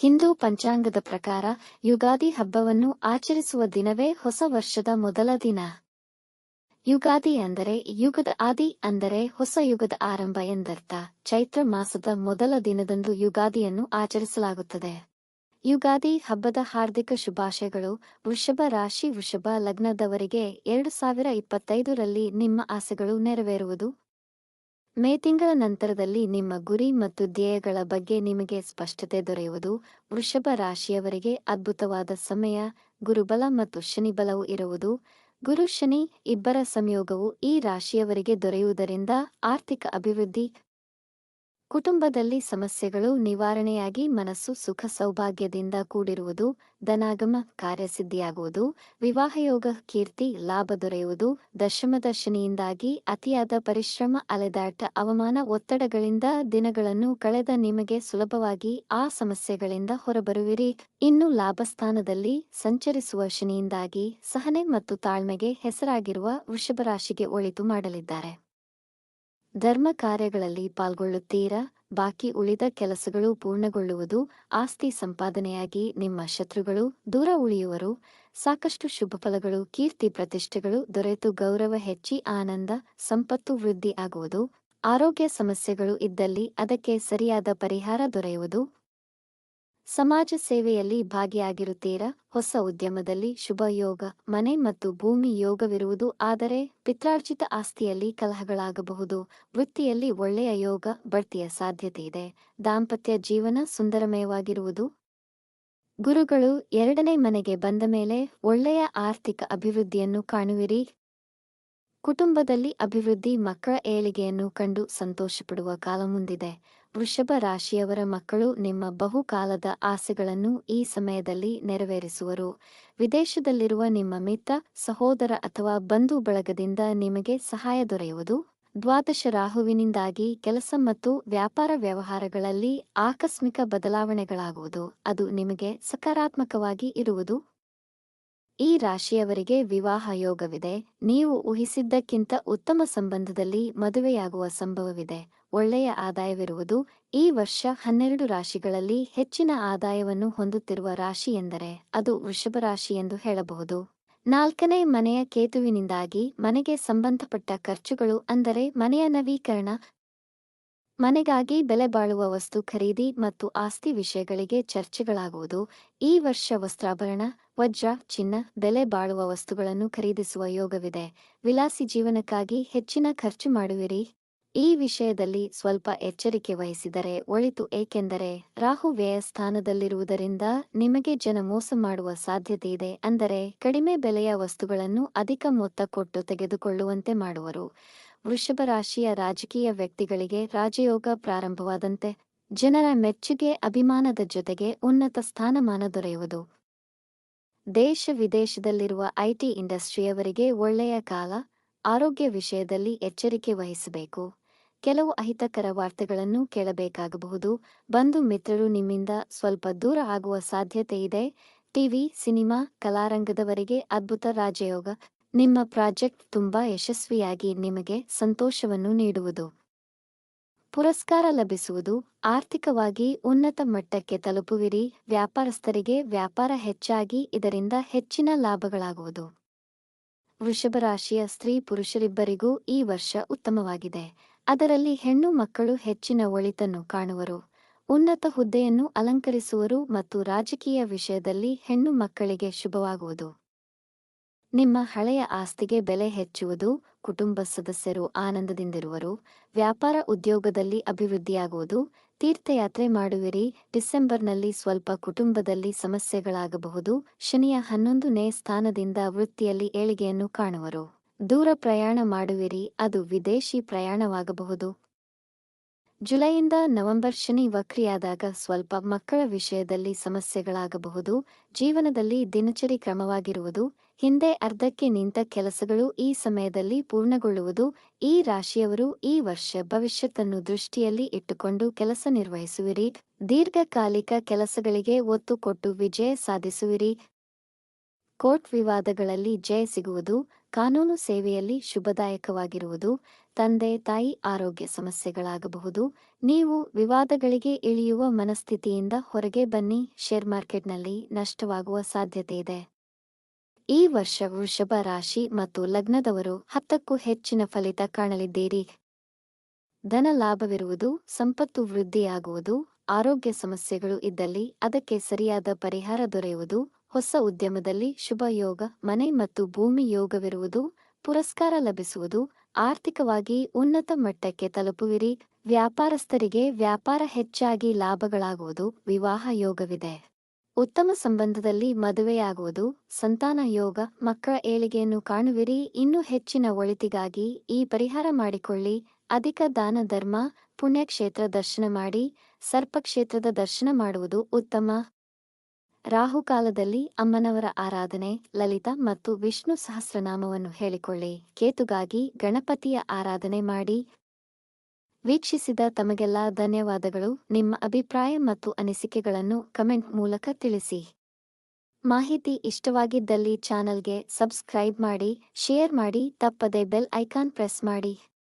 ಹಿಂದೂ ಪಂಚಾಂಗದ ಪ್ರಕಾರ ಯುಗಾದಿ ಹಬ್ಬವನ್ನು ಆಚರಿಸುವ ದಿನವೇ ಹೊಸ ವರ್ಷದ ಮೊದಲ ದಿನ. ಯುಗಾದಿ ಅಂದರೆ ಯುಗದ ಆದಿ ಅಂದರೆ ಹೊಸ ಯುಗದ ಆರಂಭ ಎಂದರ್ಥ. ಚೈತ್ರ ಮಾಸದ ಮೊದಲ ದಿನದಂದು ಯುಗಾದಿಯನ್ನು ಆಚರಿಸಲಾಗುತ್ತದೆ. ಯುಗಾದಿ ಹಬ್ಬದ ಹಾರ್ದಿಕ ಶುಭಾಶಯಗಳು. ವೃಷಭ ರಾಶಿ ವೃಷಭ ಲಗ್ನದವರಿಗೆ ಎರಡು ಸಾವಿರ ಇಪ್ಪತ್ತೈದರಲ್ಲಿ ನಿಮ್ಮ ಆಸೆಗಳು ನೆರವೇರುವುದು. ಮೇ ತಿಂಗಳ ನಂತರದಲ್ಲಿ ನಿಮ್ಮ ಗುರಿ ಮತ್ತು ಧ್ಯೇಯಗಳ ಬಗ್ಗೆ ನಿಮಗೆ ಸ್ಪಷ್ಟತೆ ದೊರೆಯುವುದು, ವೃಷಭ ರಾಶಿಯವರಿಗೆ ಅದ್ಭುತವಾದ ಸಮಯ, ಗುರುಬಲ ಮತ್ತು ಶನಿಬಲವು ಇರುವುದು. ಗುರು ಶನಿ, ಇಬ್ಬರ ಸಂಯೋಗವು ಈ ರಾಶಿಯವರಿಗೆ ದೊರೆಯುವುದರಿಂದ ಆರ್ಥಿಕ ಅಭಿವೃದ್ಧಿ ಕುಟುಂಬದಲ್ಲಿ ಸಮಸ್ಯೆಗಳು ನಿವಾರಣೆಯಾಗಿ ಮನಸ್ಸು ಸುಖ ಸೌಭಾಗ್ಯದಿಂದ ಕೂಡಿರುವುದು, ಧನಾಗಮ ಕಾರ್ಯಸಿದ್ಧಿಯಾಗುವುದು ವಿವಾಹಯೋಗ ಕೀರ್ತಿ ಲಾಭ ದೊರೆಯುವುದು ದಶಮದ ಶನಿಯಿಂದಾಗಿ ಅತಿಯಾದ ಪರಿಶ್ರಮ, ಅಲೆದಾಟ, ಅವಮಾನ ಒತ್ತಡಗಳಿಂದ ದಿನಗಳನ್ನು ಕಳೆದ ನಿಮಗೆ ಸುಲಭವಾಗಿ ಆ ಸಮಸ್ಯೆಗಳಿಂದ ಹೊರಬರುವಿರಿ. ಇನ್ನು ಲಾಭಸ್ಥಾನದಲ್ಲಿ ಸಂಚರಿಸುವ ಶನಿಯಿಂದಾಗಿ ಸಹನೆ ಮತ್ತು ತಾಳ್ಮೆಗೆ ಹೆಸರಾಗಿರುವ ವೃಷಭರಾಶಿಗೆ ಒಳಿತು ಮಾಡಲಿದ್ದಾರೆ. ಧರ್ಮ ಕಾರ್ಯಗಳಲ್ಲಿ ಪಾಲ್ಗೊಳ್ಳುತ್ತೀರಾ? ಬಾಕಿ ಉಳಿದ ಕೆಲಸಗಳು ಪೂರ್ಣಗೊಳ್ಳುವುದು ಆಸ್ತಿ ಸಂಪಾದನೆಯಾಗಿ ನಿಮ್ಮ ಶತ್ರುಗಳು ದೂರ ಉಳಿಯುವರು. ಸಾಕಷ್ಟು ಶುಭ ಫಲಗಳು, ಕೀರ್ತಿ ಪ್ರತಿಷ್ಠೆಗಳು ದೊರೆತು ಗೌರವ ಹೆಚ್ಚಿ ಆನಂದ, ಸಂಪತ್ತು ವೃದ್ಧಿ ಆಗುವುದು. ಆರೋಗ್ಯ ಸಮಸ್ಯೆಗಳು ಇದ್ದಲ್ಲಿ ಅದಕ್ಕೆ ಸರಿಯಾದ ಪರಿಹಾರ ದೊರೆಯುವುದು. ಸಮಾಜ ಸೇವೆಯಲ್ಲಿ ಭಾಗಿಯಾಗಿರುತ್ತೀರಾ? ಹೊಸ ಉದ್ಯಮದಲ್ಲಿ ಶುಭ ಯೋಗ, ಮನೆ ಮತ್ತು ಭೂಮಿ ಯೋಗವಿರುವುದು ಆದರೆ ಪಿತ್ರಾರ್ಜಿತ ಆಸ್ತಿಯಲ್ಲಿ ಕಲಹಗಳಾಗಬಹುದು. ವೃತ್ತಿಯಲ್ಲಿ ಒಳ್ಳೆಯ ಯೋಗ ಬಡ್ತಿಯ ಸಾಧ್ಯತೆ ಇದೆ. ದಾಂಪತ್ಯ ಜೀವನ ಸುಂದರಮಯವಾಗಿರುವುದು? ಗುರುಗಳು ಎರಡನೇ ಮನೆಗೆ ಬಂದ ಮೇಲೆ ಒಳ್ಳೆಯ ಆರ್ಥಿಕ ಅಭಿವೃದ್ಧಿಯನ್ನು ಕಾಣುವಿರಿ. ಕುಟುಂಬದಲ್ಲಿ ಅಭಿವೃದ್ಧಿ ಮಕ್ಕಳ ಏಳಿಗೆಯನ್ನು ಕಂಡು ಸಂತೋಷಪಡುವ ಕಾಲ ಮುಂದಿದೆ. ವೃಷಭ ರಾಶಿಯವರ ಮಕ್ಕಳು ನಿಮ್ಮ ಬಹುಕಾಲದ ಆಸೆಗಳನ್ನು ಈ ಸಮಯದಲ್ಲಿ ನೆರವೇರಿಸುವರು. ವಿದೇಶದಲ್ಲಿರುವ ನಿಮ್ಮ ಮಿತ್ರ, ಸಹೋದರ ಅಥವಾ ಬಂಧು ಬಳಗದಿಂದ ನಿಮಗೆ ಸಹಾಯ ದೊರೆಯುವುದು. ದ್ವಾದಶ ರಾಹುವಿನಿಂದಾಗಿ ಕೆಲಸ ಮತ್ತು ವ್ಯಾಪಾರ ವ್ಯವಹಾರಗಳಲ್ಲಿ ಆಕಸ್ಮಿಕ ಬದಲಾವಣೆಗಳಾಗುವುದು. ಅದು ನಿಮಗೆ ಸಕಾರಾತ್ಮಕವಾಗಿ ಇರುವುದು. ಈ ರಾಶಿಯವರಿಗೆ ವಿವಾಹ ಯೋಗವಿದೆ. ನೀವು ಊಹಿಸಿದ್ದಕ್ಕಿಂತ ಉತ್ತಮ ಸಂಬಂಧದಲ್ಲಿ ಮದುವೆಯಾಗುವ ಸಂಭವವಿದೆ. ಒಳ್ಳೆಯ ಆದಾಯವಿರುವುದು ಈ ವರ್ಷ ಹನ್ನೆರಡು ರಾಶಿಗಳಲ್ಲಿ ಹೆಚ್ಚಿನ ಆದಾಯವನ್ನು ಹೊಂದುತ್ತಿರುವ ರಾಶಿ ಎಂದರೆ ಅದು ವೃಷಭ ರಾಶಿ ಎಂದು ಹೇಳಬಹುದು. ನಾಲ್ಕನೇ ಮನೆಯ ಕೇತುವಿನಿಂದಾಗಿ ಮನೆಗೆ ಸಂಬಂಧಪಟ್ಟ ಖರ್ಚುಗಳು ಅಂದರೆ ಮನೆಯ ನವೀಕರಣ, ಮನೆಗಾಗಿ ಬೆಲೆ ಬಾಳುವ ವಸ್ತು ಖರೀದಿ ಮತ್ತು ಆಸ್ತಿ ವಿಷಯಗಳಿಗೆ ಚರ್ಚೆಗಳಾಗುವುದು. ಈ ವರ್ಷ ವಸ್ತ್ರಾಭರಣ, ವಜ್ರ, ಚಿನ್ನ, ಬೆಲೆ ಬಾಳುವ ವಸ್ತುಗಳನ್ನು ಖರೀದಿಸುವ ಯೋಗವಿದೆ. ವಿಲಾಸಿ ಜೀವನಕ್ಕಾಗಿ ಹೆಚ್ಚಿನ ಖರ್ಚು ಮಾಡುವಿರಿ. ಈ ವಿಷಯದಲ್ಲಿ ಸ್ವಲ್ಪ ಎಚ್ಚರಿಕೆ ವಹಿಸಿದರೆ ಒಳಿತು, ಏಕೆಂದರೆ ರಾಹು ವ್ಯಯ ಸ್ಥಾನದಲ್ಲಿರುವುದರಿಂದ ನಿಮಗೆ ಜನ ಮೋಸ ಮಾಡುವ ಸಾಧ್ಯತೆ ಇದೆ, ಅಂದರೆ ಕಡಿಮೆ ಬೆಲೆಯ ವಸ್ತುಗಳನ್ನು ಅಧಿಕ ಮೊತ್ತ ಕೊಟ್ಟು ತೆಗೆದುಕೊಳ್ಳುವಂತೆ ಮಾಡುವರು. ವೃಷಭ ರಾಶಿಯ ರಾಜಕೀಯ ವ್ಯಕ್ತಿಗಳಿಗೆ ರಾಜಯೋಗ ಪ್ರಾರಂಭವಾದಂತೆ ಜನರ ಮೆಚ್ಚುಗೆ, ಅಭಿಮಾನದ ಜೊತೆಗೆ ಉನ್ನತ ಸ್ಥಾನಮಾನ ದೊರೆಯುವುದು. ದೇಶ ವಿದೇಶದಲ್ಲಿರುವ ಐಟಿ ಇಂಡಸ್ಟ್ರಿಯವರಿಗೆ ಒಳ್ಳೆಯ ಕಾಲ, ಆರೋಗ್ಯ ವಿಷಯದಲ್ಲಿ ಎಚ್ಚರಿಕೆ ವಹಿಸಬೇಕು. ಕೆಲವು ಅಹಿತಕರ ವಾರ್ತೆಗಳನ್ನು ಕೇಳಬೇಕಾಗಬಹುದು. ಬಂಧು ಮಿತ್ರರು ನಿಮ್ಮಿಂದ ಸ್ವಲ್ಪ ದೂರ ಆಗುವ ಸಾಧ್ಯತೆ ಇದೆ. ಟಿವಿ, ಸಿನಿಮಾ, ಕಲಾರಂಗದವರೆಗೆ ಅದ್ಭುತ ರಾಜಯೋಗ. ನಿಮ್ಮ ಪ್ರಾಜೆಕ್ಟ್ ತುಂಬಾ ಯಶಸ್ವಿಯಾಗಿ ನಿಮಗೆ ಸಂತೋಷವನ್ನು ನೀಡುವುದು. ಪುರಸ್ಕಾರ ಲಭಿಸುವುದು. ಆರ್ಥಿಕವಾಗಿ ಉನ್ನತ ಮಟ್ಟಕ್ಕೆ ತಲುಪುವಿರಿ. ವ್ಯಾಪಾರಸ್ಥರಿಗೆ ವ್ಯಾಪಾರ ಹೆಚ್ಚಾಗಿ ಇದರಿಂದ ಹೆಚ್ಚಿನ ಲಾಭಗಳಾಗುವುದು. ವೃಷಭ ರಾಶಿಯ ಸ್ತ್ರೀ ಪುರುಷರಿಬ್ಬರಿಗೂ ಈ ವರ್ಷ ಉತ್ತಮವಾಗಿದೆ. ಅದರಲ್ಲಿ ಹೆಣ್ಣು ಮಕ್ಕಳು ಹೆಚ್ಚಿನ ಒಳಿತನ್ನು ಕಾಣುವರು. ಉನ್ನತ ಹುದ್ದೆಯನ್ನು ಅಲಂಕರಿಸುವರು ಮತ್ತು ರಾಜಕೀಯ ವಿಷಯದಲ್ಲಿ ಹೆಣ್ಣು ಮಕ್ಕಳಿಗೆ ಶುಭವಾಗುವುದು. ನಿಮ್ಮ ಹಳೆಯ ಆಸ್ತಿಗೆ ಬೆಲೆ ಹೆಚ್ಚುವುದು, ಕುಟುಂಬ ಸದಸ್ಯರು ಆನಂದದಿಂದಿರುವರು, ವ್ಯಾಪಾರ ಉದ್ಯೋಗದಲ್ಲಿ ಅಭಿವೃದ್ಧಿಯಾಗುವುದು, ತೀರ್ಥಯಾತ್ರೆ ಮಾಡುವಿರಿ, ಡಿಸೆಂಬರ್ನಲ್ಲಿ ಸ್ವಲ್ಪ ಕುಟುಂಬದಲ್ಲಿ ಸಮಸ್ಯೆಗಳಾಗಬಹುದು, ಶನಿಯ ಹನ್ನೊಂದನೇ ಸ್ಥಾನದಿಂದ ವೃತ್ತಿಯಲ್ಲಿ ಏಳಿಗೆಯನ್ನು ಕಾಣುವರು. ದೂರ ಪ್ರಯಾಣ ಮಾಡುವಿರಿ, ಅದು ವಿದೇಶಿ ಪ್ರಯಾಣವಾಗಬಹುದು. ಜುಲೈಯಿಂದ ನವೆಂಬರ್ ಶನಿ ವಕ್ರಿಯಾದಾಗ ಸ್ವಲ್ಪ ಮಕ್ಕಳ ವಿಷಯದಲ್ಲಿ ಸಮಸ್ಯೆಗಳಾಗಬಹುದು, ಜೀವನದಲ್ಲಿ ದಿನಚರಿ ಕ್ರಮವಾಗಿರುವುದು, ಹಿಂದೆ ಅರ್ಧಕ್ಕೆ ನಿಂತ ಕೆಲಸಗಳು ಈ ಸಮಯದಲ್ಲಿ ಪೂರ್ಣಗೊಳ್ಳುವುದು, ಈ ರಾಶಿಯವರು ಈ ವರ್ಷ ಭವಿಷ್ಯತನ್ನು ದೃಷ್ಟಿಯಲ್ಲಿ ಇಟ್ಟುಕೊಂಡು ಕೆಲಸ ನಿರ್ವಹಿಸುವಿರಿ, ದೀರ್ಘಕಾಲಿಕ ಕೆಲಸಗಳಿಗೆ ಒತ್ತು ಕೊಟ್ಟು ವಿಜಯ ಸಾಧಿಸುವಿರಿ. ಕೋರ್ಟ್ ವಿವಾದಗಳಲ್ಲಿ ಜಯ ಸಿಗುವುದು ಕಾನೂನು ಸೇವೆಯಲ್ಲಿ ಶುಭದಾಯಕವಾಗಿರುವುದು ತಂದೆ, ತಾಯಿ ಆರೋಗ್ಯ ಸಮಸ್ಯೆಗಳಾಗಬಹುದು. ನೀವು ವಿವಾದಗಳಿಗೆ ಇಳಿಯುವ ಮನಸ್ಥಿತಿಯಿಂದ ಹೊರಗೆ ಬನ್ನಿ. ಶೇರ್ ಮಾರ್ಕೆಟ್ನಲ್ಲಿ ನಷ್ಟವಾಗುವ ಸಾಧ್ಯತೆ ಇದೆ. ಈ ವರ್ಷ ವೃಷಭ ರಾಶಿ ಮತ್ತು ಲಗ್ನದವರು ಹತ್ತಕ್ಕೂ ಹೆಚ್ಚಿನ ಫಲಿತ ಕಾಣಲಿದ್ದೀರಿ. ಧನ ಲಾಭವಿರುವುದು, ಸಂಪತ್ತು ವೃದ್ಧಿಯಾಗುವುದು, ಆರೋಗ್ಯ ಸಮಸ್ಯೆಗಳು ಇದ್ದಲ್ಲಿ ಅದಕ್ಕೆ ಸರಿಯಾದ ಪರಿಹಾರ ದೊರೆಯುವುದು ಹೊಸ ಉದ್ಯಮದಲ್ಲಿ ಶುಭ ಯೋಗ ಮನೆ ಮತ್ತು ಭೂಮಿ ಯೋಗವಿರುವುದು, ಪುರಸ್ಕಾರ ಲಭಿಸುವುದು, ಆರ್ಥಿಕವಾಗಿ ಉನ್ನತ ಮಟ್ಟಕ್ಕೆ ತಲುಪುವಿರಿ, ವ್ಯಾಪಾರಸ್ಥರಿಗೆ ವ್ಯಾಪಾರ ಹೆಚ್ಚಾಗಿ ಲಾಭಗಳಾಗುವುದು, ವಿವಾಹ ಯೋಗವಿದೆ. ಉತ್ತಮ ಸಂಬಂಧದಲ್ಲಿ ಮದುವೆಯಾಗುವುದು, ಸಂತಾನ ಯೋಗ, ಮಕ್ಕಳ ಏಳಿಗೆಯನ್ನು ಕಾಣುವಿರಿ, ಇನ್ನೂ ಹೆಚ್ಚಿನ ಒಳಿತಿಗಾಗಿ ಈ ಪರಿಹಾರ ಮಾಡಿಕೊಳ್ಳಿ, ಅಧಿಕ ದಾನ ಧರ್ಮ, ಪುಣ್ಯಕ್ಷೇತ್ರ ದರ್ಶನ ಮಾಡಿ, ಸರ್ಪಕ್ಷೇತ್ರದ ದರ್ಶನ ಮಾಡುವುದು ಉತ್ತಮ. ರಾಹುಕಾಲದಲ್ಲಿ ಅಮ್ಮನವರ ಆರಾಧನೆ, ಲಲಿತ ಮತ್ತು ವಿಷ್ಣು ಸಹಸ್ರನಾಮವನ್ನು ಹೇಳಿಕೊಳ್ಳಿ. ಕೇತುಗಾಗಿ ಗಣಪತಿಯ ಆರಾಧನೆ ಮಾಡಿ. ವೀಕ್ಷಿಸಿದ ತಮಗೆಲ್ಲ ಧನ್ಯವಾದಗಳು. ನಿಮ್ಮ ಅಭಿಪ್ರಾಯ ಮತ್ತು ಅನಿಸಿಕೆಗಳನ್ನು ಕಮೆಂಟ್ ಮೂಲಕ ತಿಳಿಸಿ. ಮಾಹಿತಿ ಇಷ್ಟವಾಗಿದ್ದಲ್ಲಿ ಚಾನಲ್ಗೆ ಸಬ್ಸ್ಕ್ರೈಬ್ ಮಾಡಿ, ಶೇರ್ ಮಾಡಿ, ತಪ್ಪದೆ ಬೆಲ್ ಐಕಾನ್ ಪ್ರೆಸ್ ಮಾಡಿ.